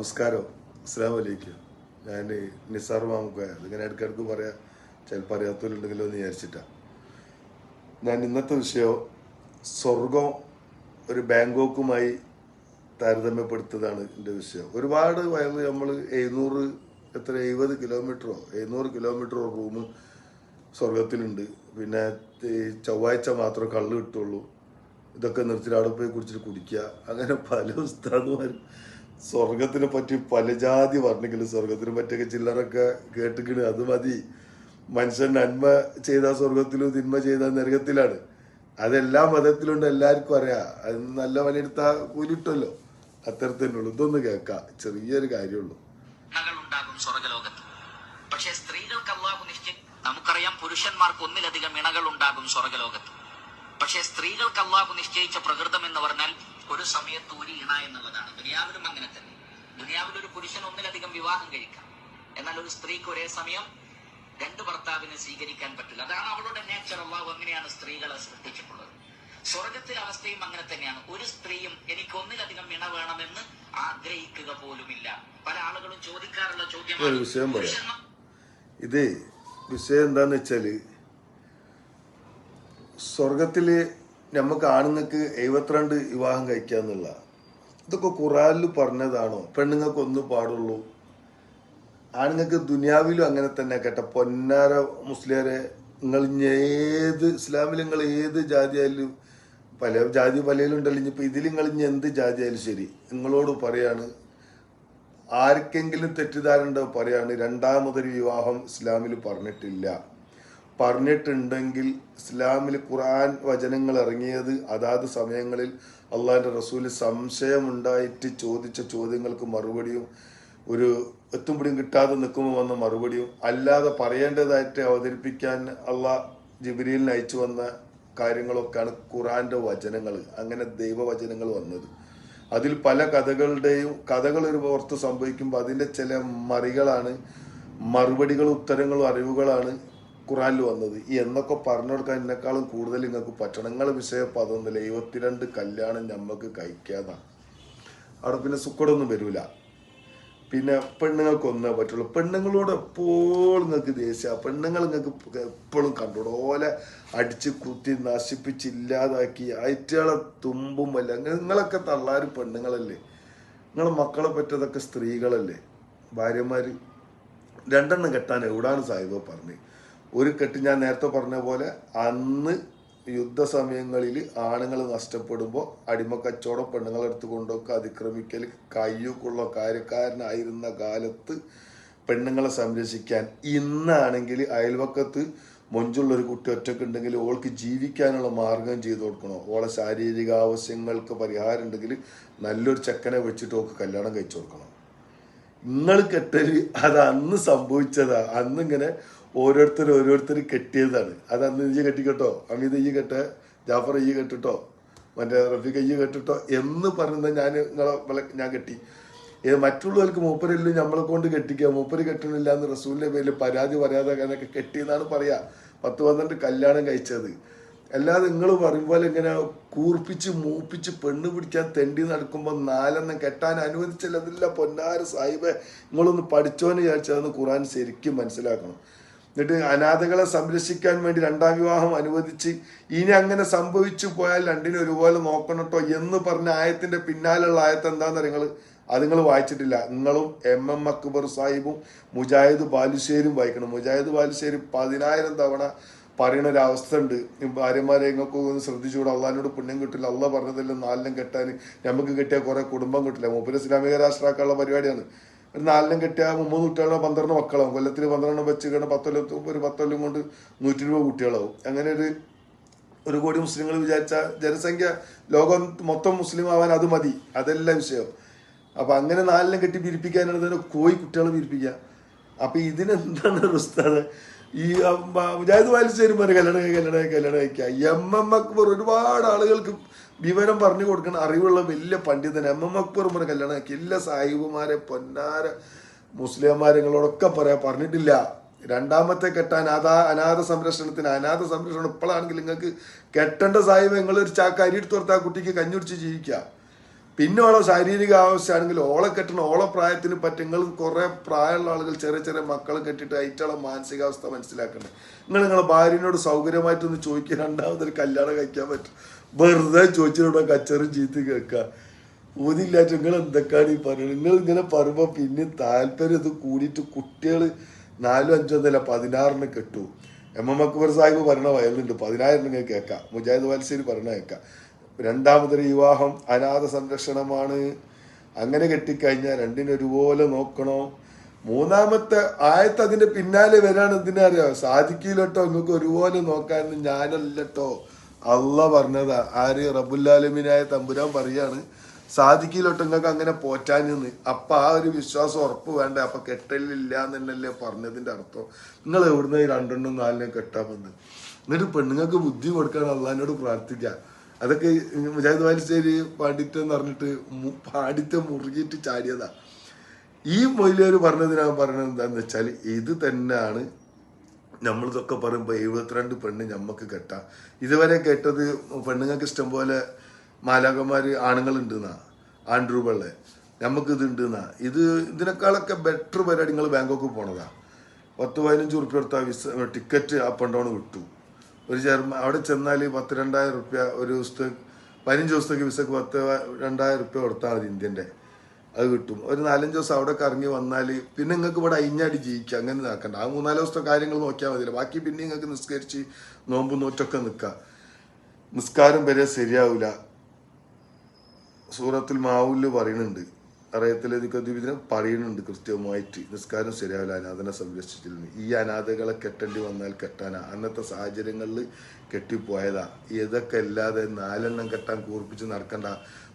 നമസ്കാരം. അസ്സാം വലൈക്കും ഞാൻ നിസാർ മാമുക്കോയ. അതിങ്ങനെ ഇടയ്ക്കിടയ്ക്ക് പറയാം ചിലപ്പോൾ അറിയാത്തവരുണ്ടെങ്കിലോ എന്ന് വിചാരിച്ചിട്ടാണ് ഞാൻ ഇന്നത്തെ വിഷയം സ്വർഗം ഒരു ബാങ്കോക്കുമായി താരതമ്യപ്പെടുത്തതാണ് എന്റെ വിഷയം. ഒരുപാട് വയൽ നമ്മൾ എഴുന്നൂറ് എത്ര എഴുപത് കിലോമീറ്ററോ എഴുന്നൂറ് കിലോമീറ്ററോ റൂം സ്വർഗത്തിലുണ്ട് പിന്നെ ചൊവ്വാഴ്ച മാത്രം കള്ള് കിട്ടുള്ളൂ. ഇതൊക്കെ നിർത്തി അവിടെ പോയി കുടിച്ചിട്ട് കുടിക്കുക. അങ്ങനെ പല ഉസ്താദുമാരും സ്വർഗത്തിനെ പറ്റി പല ജാതി പറഞ്ഞെങ്കിലും സ്വർഗത്തിനെ പറ്റിയൊക്കെ ചില്ലറൊക്കെ കേട്ടിക്കണ്. അത് മതി. മനുഷ്യൻ നന്മ ചെയ്ത സ്വർഗത്തിലും തിന്മ ചെയ്ത നരകത്തിലാണ്. അതെല്ലാ മതത്തിലുണ്ട് എല്ലാവർക്കും അറിയാം. അത് നല്ല പണിയെടുത്ത കൂലിട്ടല്ലോ. അത്തരത്തിനുള്ളൂ ഇതൊന്ന് കേൾക്കാം. ചെറിയൊരു കാര്യമുള്ളൂ. പക്ഷേ സ്ത്രീകൾക്ക് അള്ളാഹു നിശ്ചയി നമുക്കറിയാം പുരുഷന്മാർക്ക് ഒന്നിലധികം ഇണകൾ ഉണ്ടാകും സ്വർഗലോകത്ത്. പക്ഷേ സ്ത്രീകൾക്ക് അള്ളാഹു നിശ്ചയിച്ച പ്രകൃതം എന്ന് പറഞ്ഞാൽ ഒരു സമയത്ത് ഒരു ഇണ എന്നുള്ളതാണ്. ദുനിയാവിലും അങ്ങനെ തന്നെ. ദുനിയാവിൽ ഒരു പുരുഷൻ ഒന്നിലധികം വിവാഹം കഴിക്കാം. എന്നാൽ ഒരു സ്ത്രീക്ക് ഒരേ സമയം രണ്ട് ഭർത്താവിനെ സ്വീകരിക്കാൻ പറ്റില്ല. അതാണ് അവളുടെ നേച്ചർ അള്ളാഹു അങ്ങനെയാണ് സ്ത്രീകളെ സൃഷ്ടിച്ചിട്ടുള്ളത്. സ്വർഗത്തിലെ അവസ്ഥയും അങ്ങനെ തന്നെയാണ്. ഒരു സ്ത്രീയും എനിക്ക് ഒന്നിലധികം ഇണ വേണമെന്ന് ആഗ്രഹിക്കുക പോലുമില്ല. പല ആളുകളും ചോദിക്കാറുള്ള ചോദ്യം ചോദ്യമാണ് വിഷയം പറയാം. ഇത് വിഷയം എന്താന്ന് വെച്ചാൽ സ്വർഗത്തിൽ നമുക്ക് ആണുങ്ങൾക്ക് എഴുപത്തിരണ്ട് വിവാഹം കഴിക്കാന്നുള്ള ഇതൊക്കെ ഖുറാനിൽ പറഞ്ഞതാണോ? പെണ്ണുങ്ങൾക്ക് ഒന്നും പാടുള്ളൂ. ആണുങ്ങൾക്ക് ദുനിയാവിലും അങ്ങനെ തന്നെ കേട്ട. പൊന്നാര മുസ്ലിയാരെ നിങ്ങൾ ഏത് ഇസ്ലാമിൽ നിങ്ങൾ ഏത് ജാതി ആയാലും പല ജാതി പലയിലുണ്ടല്ലോ. ഇനിയിപ്പോൾ ഇതിൽ നിങ്ങൾ ഇനി എന്ത് ജാതി ആയാലും ശരി. നിങ്ങളോട് പറയാണ്. ആർക്കെങ്കിലും തെറ്റിദ്ധാരണ പറയാണ്. രണ്ടാമതൊരു വിവാഹം ഇസ്ലാമിൽ പറഞ്ഞിട്ടില്ല. പറഞ്ഞിട്ടുണ്ടെങ്കിൽ ഇസ്ലാമിൽ ഖുർആൻ വചനങ്ങൾ ഇറങ്ങിയത് അതാത് സമയങ്ങളിൽ അള്ളാഹിന്റെ റസൂൽ സംശയമുണ്ടായിട്ട് ചോദിച്ച ചോദ്യങ്ങൾക്ക് മറുപടിയും ഒരു എത്തുംപിടിയും കിട്ടാതെ നിൽക്കുമ്പോൾ വന്ന മറുപടിയും അല്ലാതെ പറയേണ്ടതായിട്ട് അവതരിപ്പിക്കാൻ അള്ളാഹ് ജിബിരിലിന് അയച്ചു വന്ന കാര്യങ്ങളൊക്കെയാണ് ഖുറാന്റെ വചനങ്ങൾ അങ്ങനെ ദൈവവചനങ്ങൾ വന്നത്. അതിൽ പല കഥകളുടെയും കഥകൾ ഒരു പുറത്ത് സംഭവിക്കുമ്പോൾ അതിന്റെ ചില മറികളാണ് മറുപടികളും ഉത്തരങ്ങളും അറിവുകളാണ് ഖുറാനിൽ വന്നത്. എന്നൊക്കെ പറഞ്ഞു കൊടുക്കാൻ എന്നെക്കാളും കൂടുതൽ നിങ്ങൾക്ക് പറ്റണം. വിഷയ വിഷയം എഴുപത്തിരണ്ട് കല്യാണം ഞമ്മക്ക് കഴിക്കാതാണ് അവിടെ പിന്നെ സുക്കടൊന്നും വരൂല. പിന്നെ പെണ്ണുങ്ങൾക്ക് ഒന്നേ പറ്റുള്ളൂ. പെണ്ണുങ്ങളോട് എപ്പോഴും നിങ്ങൾക്ക് ദേഷ്യ. പെണ്ണുങ്ങൾ നിങ്ങൾക്ക് എപ്പോഴും കണ്ടോളൂ. ഓലെ അടിച്ച് കുത്തി നശിപ്പിച്ച് ഇല്ലാതാക്കി അയറ്റുകളെ തുമ്പും അല്ല നിങ്ങളൊക്കെ തള്ളാർ പെണ്ണുങ്ങളല്ലേ? നിങ്ങളെ മക്കളെ പറ്റതൊക്കെ സ്ത്രീകളല്ലേ? ഭാര്യമാര്. രണ്ടെണ്ണം കെട്ടാൻ എവിടാണ് സാഹിബ് പറഞ്ഞത് ഒരു കെട്ട് ഞാൻ നേരത്തെ പറഞ്ഞ പോലെ അന്ന് യുദ്ധസമയങ്ങളിൽ ആണുങ്ങൾ നഷ്ടപ്പെടുമ്പോൾ അടിമക്കച്ചവടം പെണ്ണുങ്ങളെ എടുത്ത് കൊണ്ടൊക്കെ അതിക്രമിക്കൽ കയ്യൊക്കെയുള്ള കാര്യക്കാരനായിരുന്ന കാലത്ത് പെണ്ണുങ്ങളെ സംരക്ഷിക്കാൻ. ഇന്നാണെങ്കിൽ അയൽവക്കത്ത് മൊഞ്ചുള്ള ഒരു കുട്ടി ഒറ്റയ്ക്ക് ഉണ്ടെങ്കിൽ ഓൾക്ക് ജീവിക്കാനുള്ള മാർഗം ചെയ്തു കൊടുക്കണോ? ഓളെ ശാരീരിക ആവശ്യങ്ങൾക്ക് പരിഹാരം ഉണ്ടെങ്കിൽ നല്ലൊരു ചെക്കനെ വെച്ചിട്ട് ഓൾക്ക് കല്യാണം കഴിച്ചു കൊടുക്കണം. നിങ്ങൾ കെട്ടൽ അത് അന്ന് സംഭവിച്ചതാ. അന്ന് ഇങ്ങനെ ഓരോരുത്തർ ഓരോരുത്തർ കെട്ടിയതാണ്. അത് അന്ന് ഈ കെട്ടിക്കട്ടോ അമിത് ഈ കെട്ട ജാഫർ ഈ കെട്ടിട്ടോ മറ്റേ റഫീഖ് ഈ കെട്ടിട്ടോ എന്ന് പറയുന്നത് ഞാൻ നിങ്ങളെ ഞാൻ കെട്ടി. മറ്റുള്ളവർക്ക് മൂപ്പരെല്ലാം നമ്മളെ കൊണ്ട് കെട്ടിക്കുക. മൂപ്പര് കെട്ടണില്ല എന്ന് റസൂലിന്റെ പേരിൽ പരാതി പറയാതെ അങ്ങനെയൊക്കെ കെട്ടിയെന്നാണ് പറയാ. പത്ത് പന്ത്രണ്ട് കല്യാണം കഴിച്ചത്. അല്ലാതെ നിങ്ങൾ പറയുമ്പോൾ ഇങ്ങനെ കൂർപ്പിച്ച് മൂപ്പിച്ച് പെണ്ണ് പിടിക്കാൻ തെണ്ടി നടക്കുമ്പോൾ നാലെണ്ണം കെട്ടാൻ അനുവദിച്ചില്ല അതില്ല പൊന്നാര സാഹിബ്. നിങ്ങളൊന്ന് പഠിച്ചോന്ന് വിചാരിച്ചതെന്ന് ഖുറാൻ ശരിക്കും മനസ്സിലാക്കണം. എന്നിട്ട് അനാഥകളെ സംരക്ഷിക്കാൻ വേണ്ടി രണ്ടാം വിവാഹം അനുവദിച്ച് ഇനി അങ്ങനെ സംഭവിച്ചു പോയാൽ രണ്ടിനും ഒരുപോലെ നോക്കണട്ടോ എന്ന് പറഞ്ഞ ആയത്തിന്റെ പിന്നാലുള്ള ആയത്ത് എന്താന്ന് നിങ്ങൾ അത് നിങ്ങൾ വായിച്ചിട്ടില്ല. നിങ്ങളും എം എം അക്ബർ സാഹിബും മുജാഹിദ് ബാലുശ്ശേരിയും വായിക്കണം. മുജാഹിദ് ബാലുശ്ശേരി പതിനായിരം തവണ പറയണ ഒരു അവസ്ഥ ഉണ്ട്. ഭാര്യമാരെ എങ്ങൊക്കെ ഒന്ന് ശ്രദ്ധിച്ചുകൂടെ അള്ളഹാനോട് പുണ്യം കിട്ടില്ല. അള്ള പറഞ്ഞതെല്ലാം നാലിനും കെട്ടാൻ നമുക്ക് കിട്ടിയ കുറെ കുടുംബം കിട്ടില്ല. മൂപ്പര് ഇസ്ലാമിക രാഷ്ട്രാക്കാനുള്ള പരിപാടിയാണ്. ഒരു നാലിനും കെട്ടിയ മുമ്പത് കുട്ടികളോ പന്ത്രണ്ട് മക്കളാവും. കൊല്ലത്തിൽ പന്ത്രണ്ട് വെച്ച് കഴിഞ്ഞാൽ പത്തൊല്ലത്ത് ഒരു പത്തൊല്ലം കൊണ്ട് നൂറ്റി രൂപ കുട്ടികളാവും. അങ്ങനെ ഒരു ഒരു കോടി മുസ്ലിങ്ങൾ വിചാരിച്ച ജനസംഖ്യ ലോകം മൊത്തം മുസ്ലിം ആവാൻ അത് മതി. അതല്ല വിഷയം. അപ്പൊ അങ്ങനെ നാലിനും കെട്ടി പിരിപ്പിക്കാനാണ് തന്നെ കോയി കുട്ടികളെ പിരിപ്പിക്കുക അപ്പൊ ഇതിനെന്താണ് ഉസ്താദ്? ഈ മുജാഹിദ് വാലിശ്ശേരി പറഞ്ഞ കല്യാണം കല്യാണം കല്യാണം കഴിക്കുക എം എം അക്ബർ ഒരുപാട് ആളുകൾക്ക് വിവരം പറഞ്ഞു കൊടുക്കണ അറിവുള്ള വലിയ പണ്ഡിതൻ എം എം അക്ബർ പറഞ്ഞ കല്യാണം ആക്കി എല്ലാ സാഹിബുമാരെ പൊന്നാര മുസ്ലിംമാരങ്ങളോടൊക്കെ പറയാ പറഞ്ഞിട്ടില്ല. രണ്ടാമത്തെ കെട്ടാൻ അതാ അനാഥ സംരക്ഷണത്തിന് അനാഥ സംരക്ഷണം ഇപ്പോഴാണെങ്കിൽ നിങ്ങൾക്ക് കെട്ടേണ്ട സാഹിബ് നിങ്ങളൊരു ചാക്ക അരിയെടുത്തോർത്ത് ആ കുട്ടിക്ക് കഞ്ഞുടിച്ച് ജീവിക്കുക പിന്നെ ഓളെ ശാരീരിക ആവശ്യമാണെങ്കിൽ ഓളെ കെട്ടണം ഓളെ പ്രായത്തിന് പറ്റുങ്ങൾ കുറേ പ്രായമുള്ള ആളുകൾ ചെറിയ ചെറിയ മക്കളെ കെട്ടിയിട്ട് അയറ്റുള്ള മാനസികാവസ്ഥ മനസ്സിലാക്കണ്ടേ? നിങ്ങൾ നിങ്ങളെ ഭാര്യനോട് സൗകര്യമായിട്ടൊന്ന് ചോദിക്കുക രണ്ടാമതൊരു കല്യാണം കഴിക്കാൻ പറ്റും. വെറുതെ ചോദിച്ചിട്ട് കച്ചറും ചീത്ത കേൾക്കുക ഊതില്ലാറ്റ് നിങ്ങൾ എന്തൊക്കെയാണ് ഈ പറയുന്നത്? നിങ്ങൾ ഇങ്ങനെ പറയുമ്പോൾ പിന്നെ താല്പര്യം ഇത് കൂടിയിട്ട് കുട്ടികൾ നാലും അഞ്ചോ എന്നല്ല പതിനാറിന് കെട്ടു. എം എം അക്ബർ സാഹിബ് പറയണ വയലുണ്ട് പതിനായിരം നിങ്ങൾ കേൾക്കാം. മുജാഹിദ് വാൽസേരി പറയണ കേൾക്കാം. രണ്ടാമതൊരു വിവാഹം അനാഥ സംരക്ഷണമാണ്. അങ്ങനെ കെട്ടിക്കഴിഞ്ഞാൽ രണ്ടിനൊരുപോലെ നോക്കണോ? മൂന്നാമത്തെ ആയത്ത് അതിന്റെ പിന്നാലെ വരാൻ എന്തിനാ അറിയാം? സാധിക്കില്ലട്ടോ നിങ്ങൾക്ക് ഒരുപോലെ നോക്കാൻ ഞാനല്ലട്ടോ അല്ല പറഞ്ഞതാ. ആര് റബുല്ലാലമിനായ തമ്പുരാൻ പറയാണ് സാധിക്കില്ലട്ടോ നിങ്ങൾക്ക് അങ്ങനെ പോറ്റാനെന്ന് അപ്പൊ ആ ഒരു വിശ്വാസം ഉറപ്പ് വേണ്ട? അപ്പൊ കെട്ടലില്ല എന്നല്ലേ പറഞ്ഞതിന്റെ അർത്ഥം. നിങ്ങൾ എവിടുന്ന് രണ്ടെണ്ണം നാലിനെ കെട്ടാമെന്ന് എന്നിട്ട് പെണ്ണുങ്ങൾക്ക് ബുദ്ധി കൊടുക്കാൻ അള്ളഹാനോട് പ്രാർത്ഥിക്കാം. അതൊക്കെ മുജാഹിദ് വാലിശ്ശേരി പാണ്ഡിത്യം എന്ന് പറഞ്ഞിട്ട് പാണ്ഡിത്യം മുറുകിയിട്ട് ചാടിയതാ. ഈ മൊയിലേര് പറഞ്ഞത് ഞാൻ പറഞ്ഞത് എന്താന്ന് വെച്ചാൽ ഇത് തന്നെയാണ് നമ്മളിതൊക്കെ പറയുമ്പോൾ എഴുപത്തിരണ്ട് പെണ്ണ് ഞമ്മക്ക് കെട്ടാം. ഇതുവരെ കേട്ടത് പെണ്ണുങ്ങൾക്ക് ഇഷ്ടം പോലെ മാലാകന്മാര് ആണുങ്ങളുണ്ട് എന്നാ ആൺട്രൂപുള്ളെ നമുക്ക് ഇത് ഉണ്ട് എന്നാ ഇത് ഇതിനേക്കാളൊക്കെ ബെറ്റർ പരിപാടി നിങ്ങൾ ബാങ്കോക്ക് പോണതാ. പത്ത് പതിനഞ്ച് ഉറുപ്പ്യ വിസ ടിക്കറ്റ് ആ ആൻഡ് ഡൗൺ കിട്ടും. ഒരു ജർമ്മ അവിടെ ചെന്നാൽ പത്ത് രണ്ടായിരം റുപ്യ ഒരു ദിവസത്തെ പതിനഞ്ച് ദിവസത്തേക്ക് വിസക്ക് പത്ത് രണ്ടായിരം റുപ്യ കൊടുത്താൽ മതി ഇന്ത്യന്റെ. അത് കിട്ടും. ഒരു നാലഞ്ച് ദിവസം അവിടെ കറങ്ങി വന്നാൽ പിന്നെ നിങ്ങൾക്ക് ഇവിടെ അയിഞ്ഞാടി ജീവിക്കുക. അങ്ങനെ നോക്കണ്ട ആ മൂന്നാൽ ദിവസത്തെ കാര്യങ്ങൾ നോക്കിയാൽ മതിയില്ല. ബാക്കി പിന്നെ നിങ്ങൾക്ക് നിസ്കരിച്ച് നോമ്പ് നോറ്റൊക്കെ നിൽക്കുക. നിസ്കാരം വരെ ശരിയാവില്ല. സൂറത്തിൽ മാവുൽ പറയുന്നുണ്ട്. അറിയത്തിലെ ഇതിനെ പറയുന്നുണ്ട് കൃത്യമായിട്ട്. നിസ്കാരം ശരിയാവില്ല അനാഥനെ സംരക്ഷിച്ചിരുന്നു. ഈ അനാഥകളെ കെട്ടേണ്ടി വന്നാൽ കെട്ടാനാ. അന്നത്തെ സാഹചര്യങ്ങളിൽ കെട്ടിപ്പോയതാ. ഇതൊക്കെ അല്ലാതെ നാലെണ്ണം കെട്ടാൻ കൂർപ്പിച്ച് നടക്കണ്ട.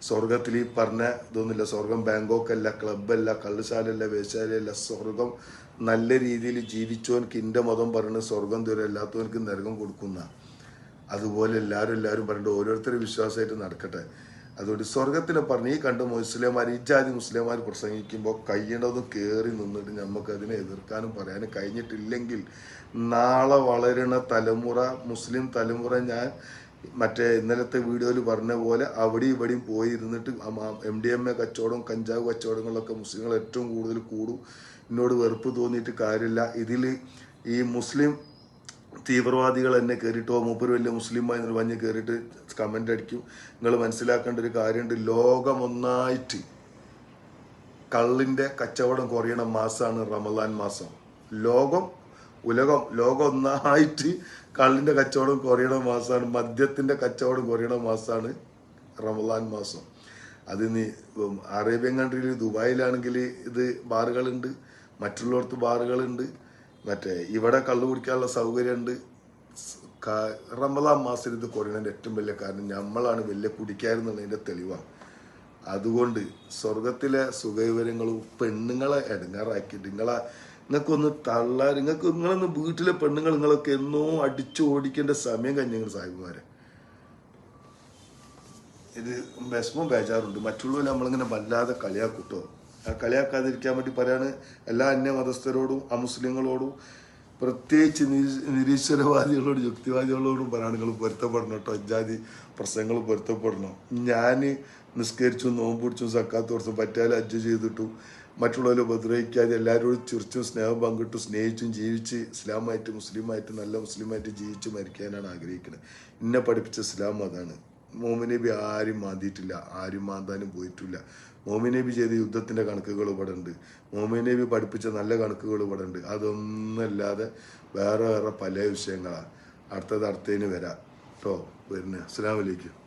സ്വർഗത്തിൽ ഈ പറഞ്ഞ ഇതൊന്നുമില്ല. സ്വർഗം ബാങ്കോക്ക് അല്ല ക്ലബ്ബല്ല കള്ളുശാലല്ല വേശാലയല്ല സ്വർഗം നല്ല രീതിയിൽ ജീവിച്ചവനക്ക് ഇന്റെ മതം പറഞ്ഞ് സ്വർഗം ദൂരം അല്ലാത്തവനക്ക് നരകം കൊടുക്കുന്ന. അതുപോലെ എല്ലാവരും എല്ലാവരും പറഞ്ഞിട്ട് ഓരോരുത്തരും വിശ്വാസമായിട്ട് നടക്കട്ടെ. അതുകൊണ്ട് സ്വർഗത്തിലെ പറഞ്ഞു ഈ കണ്ട മുസ്ലിംമാർ ഈ ജാതി മുസ്ലിംമാർ പ്രസംഗിക്കുമ്പോൾ കഴിയണതും കയറി നിന്നിട്ട് നമുക്ക് അതിനെ എതിർക്കാനും പറയാനും കഴിഞ്ഞിട്ടില്ലെങ്കിൽ നാളെ വളരുന്ന തലമുറ മുസ്ലിം തലമുറ ഞാൻ മറ്റേ ഇന്നലത്തെ വീഡിയോയിൽ പറഞ്ഞ പോലെ അവിടെ ഇവിടെയും പോയി ഇരുന്നിട്ട് എം ഡി എം എ കച്ചവടം കഞ്ചാവ് കച്ചവടങ്ങളൊക്കെ മുസ്ലിങ്ങൾ ഏറ്റവും കൂടുതൽ കൂടും. എന്നോട് വെറുപ്പ് തോന്നിയിട്ട് കാര്യമില്ല. ഇതിൽ ഈ മുസ്ലിം തീവ്രവാദികൾ എന്നെ കയറിയിട്ടോ മൂപ്പര് വലിയ മുസ്ലിമായി എന്ന് പറഞ്ഞ് കയറിയിട്ട് കമന്റ് അടിക്കും. നിങ്ങൾ മനസ്സിലാക്കേണ്ട ഒരു കാര്യമുണ്ട്. ലോകമൊന്നായിട്ട് കള്ളിന്റെ കച്ചവടം കുറയണ മാസമാണ് റമദാൻ മാസം. ലോകം ഉലകം ലോകം ഒന്നായിട്ട് കള്ളിന്റെ കച്ചവടം കുറയണ മാസമാണ് മദ്യത്തിന്റെ കച്ചവടം കുറയണ മാസമാണ് റമദാൻ മാസം. അത് അറേബ്യൻ കൺട്രിയിൽ ദുബായിലാണെങ്കിൽ ഇത് ബാറുകളുണ്ട് മറ്റുള്ളവർക്ക് ബാറുകളുണ്ട്. മറ്റേ ഇവിടെ കള്ളു കുടിക്കാനുള്ള സൗകര്യമുണ്ട് റമദാൻ മാസത്തിൽ ഇത് കുറയണതിന്റെ ഏറ്റവും വലിയ കാരണം നമ്മളാണ് വലിയ കുടിക്കാരെന്നുള്ളതിന്റെ തെളിവാണ്. അതുകൊണ്ട് സ്വർഗത്തിലെ സുഖവിവരങ്ങളും പെണ്ണുങ്ങളെ ഇടങ്ങാറാക്കിയിട്ട് നിങ്ങളെ നിങ്ങൾക്കൊന്ന് തള്ളാൻ നിങ്ങൾക്ക് നിങ്ങളൊന്ന് വീട്ടിലെ പെണ്ണുങ്ങൾ നിങ്ങളൊക്കെ എന്നോ അടിച്ചു ഓടിക്കേണ്ട സമയം കഴിഞ്ഞ സാഹിബുമാരെ. ഇത് വിഷമം ബേജാറുണ്ട്. മറ്റുള്ളവരെ നമ്മളിങ്ങനെ വല്ലാതെ കളിയാക്കൂട്ടോ കളിയാക്കാതിരിക്കാൻ വേണ്ടി പറയാണ്. എല്ലാ അന്യ മതസ്ഥരോടും അമുസ്ലിങ്ങളോടും പ്രത്യേകിച്ച് നിരീശ്വരവാദികളോടും യുക്തിവാദികളോടും പറയാണ്. നിങ്ങൾ പൊരുത്തപ്പെടണം കേട്ടോ. ഇജാതി പ്രശ്നങ്ങൾ പൊരുത്തപ്പെടണം. ഞാൻ നിസ്കരിച്ചും നോമ്പ് പിടിച്ചു സക്കാത്ത് കുറച്ചും പറ്റാതെ അജ്ജ് ചെയ്തിട്ടു മറ്റുള്ളവരെ ഉപദ്രവിക്കാതെ എല്ലാവരോടും ചിരിച്ചും സ്നേഹം പങ്കിട്ടു സ്നേഹിച്ചും ജീവിച്ച് ഇസ്ലാമായിട്ട് മുസ്ലിമായിട്ട് നല്ല മുസ്ലിമായിട്ട് ജീവിച്ച് മരിക്കാനാണ് ആഗ്രഹിക്കുന്നത്. എന്നെ പഠിപ്പിച്ച ഇസ്ലാം അതാണ്. മോമിൻ നബി ആരും മാന്തിയിട്ടില്ല ആരും മാന്താനും പോയിട്ടില്ല. മോമിൻ നബി ചെയ്ത യുദ്ധത്തിന്റെ കണക്കുകൾ ഇവിടെ ഉണ്ട്. മോമിൻ നബി പഠിപ്പിച്ച നല്ല കണക്കുകൾ ഇവിടെ ഉണ്ട്. അതൊന്നല്ലാതെ വേറെ വേറെ പല വിഷയങ്ങളാണ് അടുത്തത് അടുത്തതിന് വരാം. കേട്ടോ വരുന്നത് അസ്സാം വലൈക്കും